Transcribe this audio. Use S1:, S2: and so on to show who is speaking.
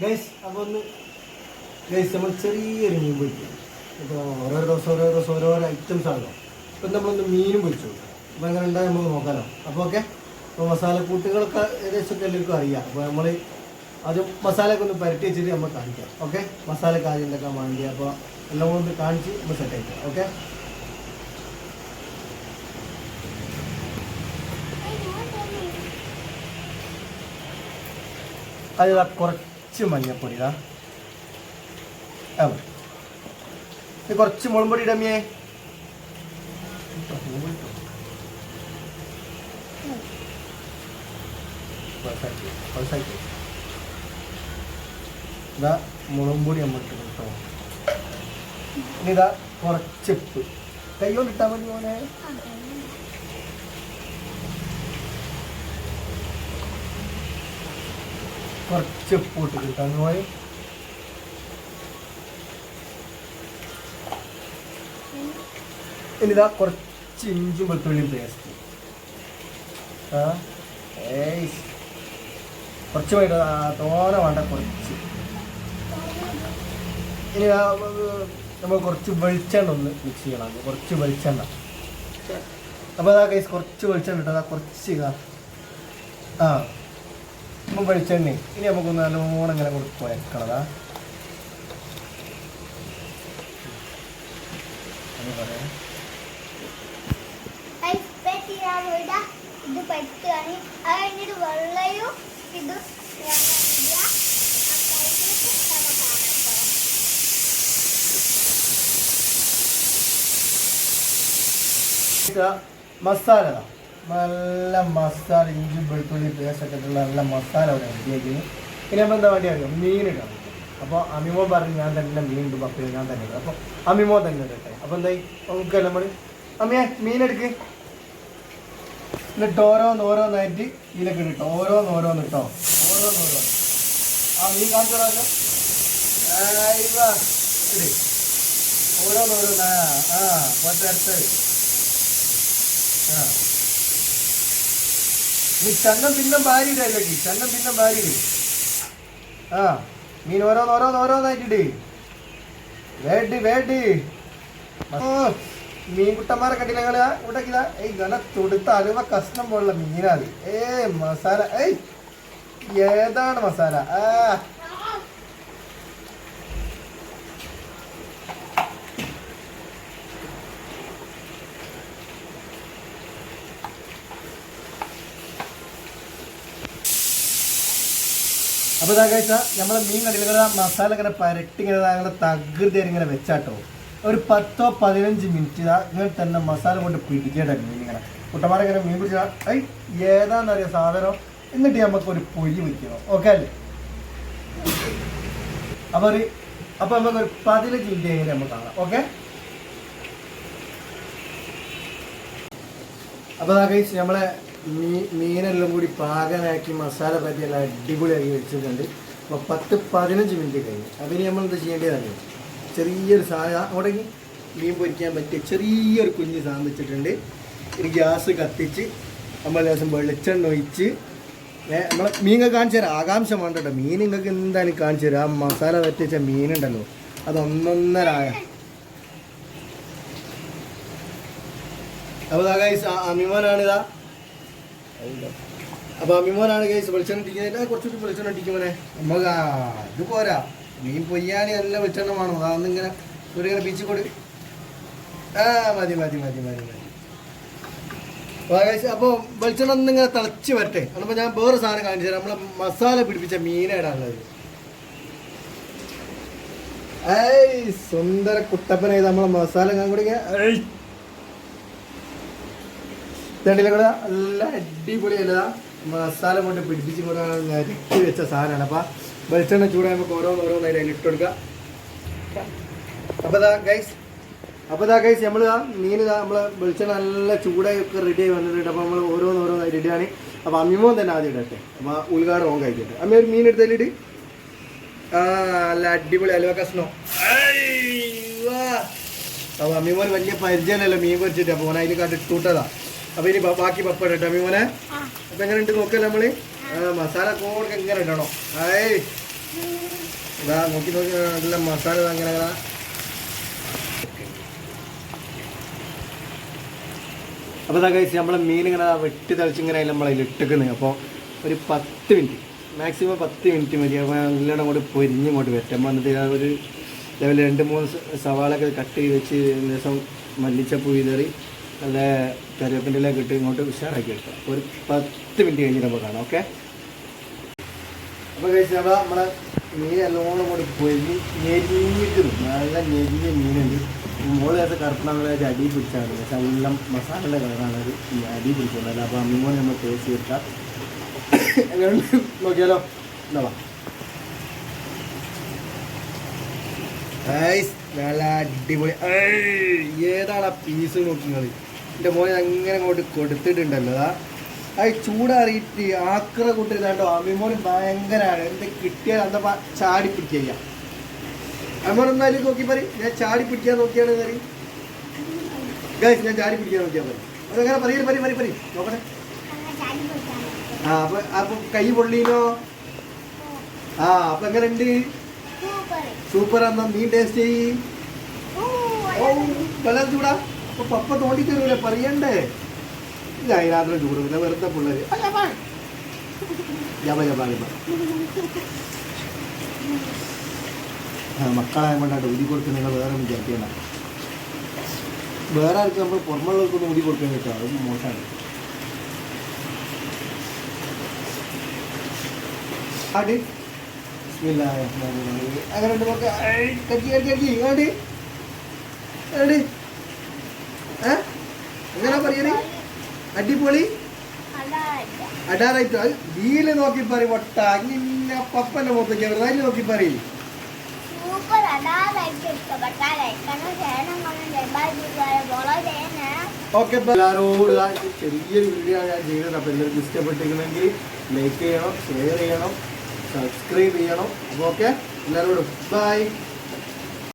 S1: Guys അപ്പോൾ ഒന്ന് guys നമ്മൾ ചെറിയൊരു മീൻ പൊരിക്കും ഇപ്പോൾ ഓരോ ദിവസം ഓരോ ദിവസം ഓരോരോ ഐറ്റംസ് ആണല്ലോ. ഇപ്പം നമ്മളൊന്ന് മീനും പൊരിച്ചു. അപ്പോൾ അങ്ങനെ ഉണ്ടായി നമുക്ക് നോക്കാമല്ലോ അപ്പോൾ ഓക്കെ അപ്പോൾ മസാലക്കൂട്ടുകളൊക്കെ ഏകദേശം എല്ലാവർക്കും അറിയാം. അപ്പോൾ നമ്മൾ അത് മസാലയൊക്കെ ഒന്ന് പരട്ടി വെച്ചിട്ട് നമ്മൾ കാണിക്കാം. ഓക്കെ മസാലയൊക്കെ ആദ്യം ഉണ്ടാക്കാൻ വേണ്ടി. അപ്പോൾ എല്ലാം കൂടെ ഒന്ന് കാണിച്ച് നമ്മൾ സെറ്റ് ആക്കാം ഓക്കെ അത് ഇതാ കുറച്ച് മഞ്ഞപ്പൊടി ഇതാ കുറച്ച് മുളമ്പൊടി ഇടമിയേ ഇതാ മുളമ്പൊടി നമ്മൾ ഇട്ട്. കേട്ടോ ഇനി കുറച്ച് ഉപ്പ്. കൈ കൊണ്ട് ഇട്ടാൽ മതി മോനെ. കുറച്ച് ഉപ്പ് ഇട്ട് കിട്ടാൻ പോയി. ഇനി ഇതാ കുറച്ച് ഇഞ്ചും വെളുത്തുള്ളിയും പേസ്റ്റ് ആ കുറച്ച് വേണ്ട തോന വേണ്ട കുറച്ച്. ഇനി നമ്മൾ കുറച്ച് വെളിച്ചെണ്ണ ഒന്ന് മിക്സ് ചെയ്യണം കുറച്ച് വെളിച്ചെണ്ണ. അപ്പോൾ അതാ കൈസ് കുറച്ച് വെളിച്ചെണ്ണ ഇട്ടതാ. കുറച്ച് ആ. നമ്മൾ വെളിച്ചെണ്ണ ഇനി നമുക്കൊന്ന് നല്ലോണം ഇങ്ങനെ കൊടുക്കണതാ കുഴക്കണതാ.
S2: ഇത് പറ്റുകയാണ്. അത് കഴിഞ്ഞിട്ട് വെള്ളയും ഇത്
S1: മസാല. നല്ല മസാല ഇഞ്ചി വെളുത്തുള്ളി പേസ്റ്റ് ഒക്കെ ഇട്ടുള്ള നല്ല മസാല അവിടെ റെഡിയാക്കി ഇനി നമ്മൾ എന്താ വേണ്ടി അറിയാം? മീൻ ഇടാം അപ്പോൾ അമിമോ പറഞ്ഞു ഞാൻ തന്നെ മീൻ ഇടും അപ്പോൾ ഞാൻ തന്നെ ഇടും. അപ്പോൾ അമിമോ തന്നെ ഇടട്ടെ അപ്പോൾ എന്തായി? നമുക്ക് നമ്മൾ അമ്മയെ മീൻ എടുക്ക്. എന്നിട്ട് ഓരോന്ന് ഓരോന്നായിട്ട് ഇതിലൊക്കെ ഇട്ടോ ഓരോന്ന് ഓരോന്ന് ഇട്ടോ. ഓരോന്ന് ഓരോന്ന്. ആ മീൻ കാണിച്ചോളാം ഓരോന്ന് ഓരോന്ന്. ആ ആ കുറച്ച് അടുത്ത് ആ. നീ ചന്നം പിന്നെ കി? ചന്നം പിന്നെ ഭാര്യയുടെ ആ മീൻ ഓരോന്ന് ഓരോന്ന് ഓരോന്നായിട്ടിട്. വേണ്ടി ഓ മീൻകുട്ടന്മാരെ കണ്ടില്ല നിങ്ങൾ ഇവിടെ ഇതാ ഏയ് നല്ല തൊടുത്ത അലുവ കഷ്ണം പോലുള്ള മീനാണ്. ഏ മസാല. ഏയ് ഏതാണ് മസാല? ആ അപ്പോൾ ഇതാ കഴിച്ചാൽ നമ്മളെ മീൻ കണ്ടില്ല? മസാല ഇങ്ങനെ പരട്ടി ഇങ്ങനെ ദാ ഇങ്ങനെ തകൃതി ഇങ്ങനെ വെച്ചാട്ടോ. ഒരു പത്തോ പതിനഞ്ച് മിനിറ്റ് ഇതാ ഇങ്ങനെ തന്നെ മസാല കൊണ്ട് പിടിക്കേണ്ട മീൻ ഇങ്ങനെ. കുട്ടന്മാരെ ഇങ്ങനെ മീൻ പിടിച്ചാൽ ഐ ഏതാണെന്നറിയാം സാധനം? എന്നിട്ട് നമുക്ക് ഒരു പൊരി വയ്ക്കണം ഓക്കെ അല്ലേ? അപ്പോൾ ഒരു അപ്പോൾ നമുക്ക് ഒരു പതിനഞ്ച് മിനിറ്റ് കഴിഞ്ഞ് നമുക്ക് കാണാം. ഓക്കെ അപ്പോൾ അതാ കഴിച്ച് നമ്മളെ മീനെല്ലാം കൂടി പാകനാക്കി മസാല പറ്റിയെല്ലാം അടിപൊളിയാക്കി വെച്ചിട്ടുണ്ട്. അപ്പോൾ പത്ത് പതിനഞ്ച് മിനിറ്റ് കഴിഞ്ഞു. അതിന് നമ്മൾ എന്താ ചെയ്യേണ്ടതാണ് ചെറിയൊരു സാധനം അവിടെ മീൻ പൊരിക്കാൻ പറ്റിയ ചെറിയൊരു കുഞ്ഞ് സാധനം വെച്ചിട്ടുണ്ട്. ഒരു ഗ്യാസ് കത്തിച്ച് നമ്മൾ ലേശം വെളിച്ചെണ്ണ ഒഴിച്ച് നമ്മളെ മീൻ കാണിച്ചു തരാം. ആകാംക്ഷ വേണ്ട മീൻ നിങ്ങൾക്ക് എന്തായാലും കാണിച്ചു തരാം. ആ മസാല പറ്റിച്ച മീനുണ്ടല്ലോ. അത് ഒന്നൊന്നരായ അപ്പോൾ ഗൈസ് അമിമോനാണ് അമ്മിമോനാണ് കേസ് വെളിച്ചെണ്ണ ഇട്ടിക്കുന്നത് കുറച്ചുകൂടി വെളിച്ചെണ്ണ ഇട്ടിക്കുമോനെ നമുക്ക് ഇത് പോരാ. മീൻ പൊയ്യാണി നല്ല വെളിച്ചെണ്ണ വേണം. അതൊന്നിങ്ങനെ ഇങ്ങനെ ഇങ്ങനെ പിച്ചു കൊടു. ആ മതി മതി മതി മതി മതി. അപ്പോൾ വെളിച്ചെണ്ണ ഒന്നിങ്ങനെ തിളച്ച് വരട്ടെ. അപ്പോൾ ഞാൻ വേറെ സാധനം കാണിച്ചു തരാം. നമ്മളെ മസാല പിടിപ്പിച്ച മീനേടാണുള്ളത് ഏയ് സുന്ദര കുട്ടപ്പനായി നമ്മളെ മസാല ഞാൻ കൂടി ഇങ്ങനെ കൂടെ നല്ല അടിപൊളിയല്ല മസാല കൊണ്ട് പിടിപ്പിച്ച് കൂടെ ഞരക്കി വെച്ച സാധനമാണ്. അപ്പം വെളിച്ചെണ്ണ ചൂടാകുമ്പോൾ നമുക്ക് ഓരോന്ന് ഓരോന്നായിട്ട് അതിൽ ഇട്ട് കൊടുക്കുക. അപ്പോൾ ഇതാ ഗൈസ് അപ്പോൾ ഇതാ ഗൈസ് നമ്മൾ ഇതാ മീൻ ഇതാ നമ്മൾ വെളിച്ചെണ്ണ നല്ല ചൂടായി ഒക്കെ റെഡി ആയി വന്നിട്ടുണ്ട്. അപ്പോൾ നമ്മൾ ഓരോന്ന് ഓരോന്നായി ഇടുകയാണ്. അപ്പോൾ അമ്മിമോൻ തന്നെ ആദ്യം ഇടട്ടെ. അപ്പോൾ ഉദ്ഘാടനം ഓൺ കഴിക്കട്ടെ. അമ്മ ഒരു മീൻ എടുത്തതിലിട്ട് ആ നല്ല അടിപൊളി അലുവ കഷ്ണോ. അപ്പോൾ അമ്മിമോൻ വലിയ പരിചയമല്ലല്ലോ മീൻ പൊരിച്ചിട്ട്. അപ്പോൾ ഓൻ അതിൽ കണ്ടിട്ട് ഇട്ടൂട്ടതാ അപ്പോൾ ഇനി ബാക്കി പപ്പ ഇടട്ടെ അമ്മിമോനെ അപ്പൊ എങ്ങനെ ഉണ്ട് നോക്കല്ലേ നമ്മൾ മസാല കോടൊക്കെ എങ്ങനെ ഇടണോ. ഏയ്. ഇതാ നോക്കി നോക്കി നല്ല മസാല അങ്ങനെ അപ്പോൾ ഇതാ കഴിച്ച് നമ്മളെ മീൻ ഇങ്ങനെ വെട്ടി തളിച്ചിങ്ങനെ അതിൽ ഇട്ടിക്കുന്നത് അപ്പോൾ ഒരു പത്ത് മിനിറ്റ് മാക്സിമം പത്ത് മിനിറ്റ് മതി. അപ്പോൾ എല്ലാം കൂടി പൊരിഞ്ഞ് ഇങ്ങോട്ട് വരട്ടെ. വന്നിട്ട് ആ ഒരു ലെവലിൽ രണ്ട് മൂന്ന് സവാളൊക്കെ കട്ട് ചെയ്ത് വെച്ച് ദിവസം മല്ലിച്ചപ്പ് വിതറി നല്ല കറിവേപ്പിന്റെ ഇലയൊക്കെ ഇട്ട് ഇങ്ങോട്ട് ഉഷാറാക്കി എടുക്കാം ഒരു പത്ത് മിനിറ്റ് കഴിഞ്ഞിട്ട് നമുക്ക് കാണാം ഓക്കെ? അപ്പോൾ കഴിച്ചാൽ നമ്മളെ മീൻ എല്ലാം കൂടി പൊരിഞ്ഞ് ഞെരിഞ്ഞിട്ട് നല്ല ഞെരിഞ്ഞ മീനുണ്ട്. മോൾ നേരത്തെ കറുപ്പണ അടി പിടിച്ചാണ്. പക്ഷേ എല്ലാം മസാലയുടെ കളറാണ് ഈ അടി പിടിച്ചുള്ളത് അപ്പോൾ അമ്മിമോനെ നമ്മൾ ടേസ്റ്റ് കിട്ടാം എങ്ങനെയുണ്ട്? നോക്കിയാലോ? എന്താ നല്ല അടിപൊളി. ഏതാണ് പീസ് നോക്കുന്നത്? എന്റെ മോനെ അങ്ങനെ അങ്ങോട്ട് കൊടുത്തിട്ടുണ്ടല്ലോ. അതാ അത് ചൂടാറിയിട്ട് ആക്ര കൂട്ടിരുന്നാണ്ടോ അമ്മിമോന് ഭയങ്കരമാണ് എന്ത് കിട്ടിയാൽ എന്താ ചാടി പിടിക്കുക അമ്മോൻ എന്നാലും നോക്കി പറയും. ഞാൻ ചാടി പിടിക്കാൻ നോക്കിയാണ് കറി ഗൈസ് ഞാൻ ചാടി പിടിക്കാൻ നോക്കിയാൽ പറയും അതങ്ങനെ പറയും പറയും പറയും പറയും. നോക്കട്ടെ.
S2: കൊടുക്കാൻ
S1: ആ അപ്പൊ അപ്പൊ കൈ പൊള്ളീനോ? ആ അപ്പൊ എങ്ങനെ ഉണ്ട്
S2: സൂപ്പർ
S1: എന്നാ നീ ടേസ്റ്റ് ചെയ്യ്.
S2: ഓ
S1: ഓ വെള്ളം ചൂടാ. അപ്പൊ പപ്പ തോണ്ടി തരൂല പറയണ്ടേ ഇല്ല അതിനകത്ത് പിന്നെ വെറുതെ പിള്ളേര്. മക്കളായ കൊണ്ടാട്ട് ഊതി കൊടുത്ത് നിങ്ങൾ വേറെ വിചാരിക്കണ്ട വേറെ ആർക്കും നമ്മൾ പുറമുള്ളവർക്കൊന്നും ഊതി കൊടുക്കാൻ കിട്ടും അത് മോശമാണ്. ആട്. അങ്ങനെ ഉണ്ട് നോക്ക കച്ചി ആടി. ഏ എങ്ങനെ പറയണേ അടിപൊളി? അടാറായിട്ട് അത് വീൽ നോക്കി പറയും വട്ട അങ്ങനെ പപ്പന്റെ മുഖത്തേക്ക് അതിൽ നോക്കി പറയും. ഓക്കെ എല്ലാവരോട് ഇതാ ചെറിയൊരു വീഡിയോ ഞാൻ ചെയ്തത്. അപ്പോൾ എല്ലാവർക്കും ഇഷ്ടപ്പെട്ടിരിക്കണമെങ്കിൽ ലൈക്ക് ചെയ്യണം ഷെയർ ചെയ്യണം സബ്സ്ക്രൈബ് ചെയ്യണം. അപ്പോൾ ഓക്കെ എല്ലാവരോടും ബൈ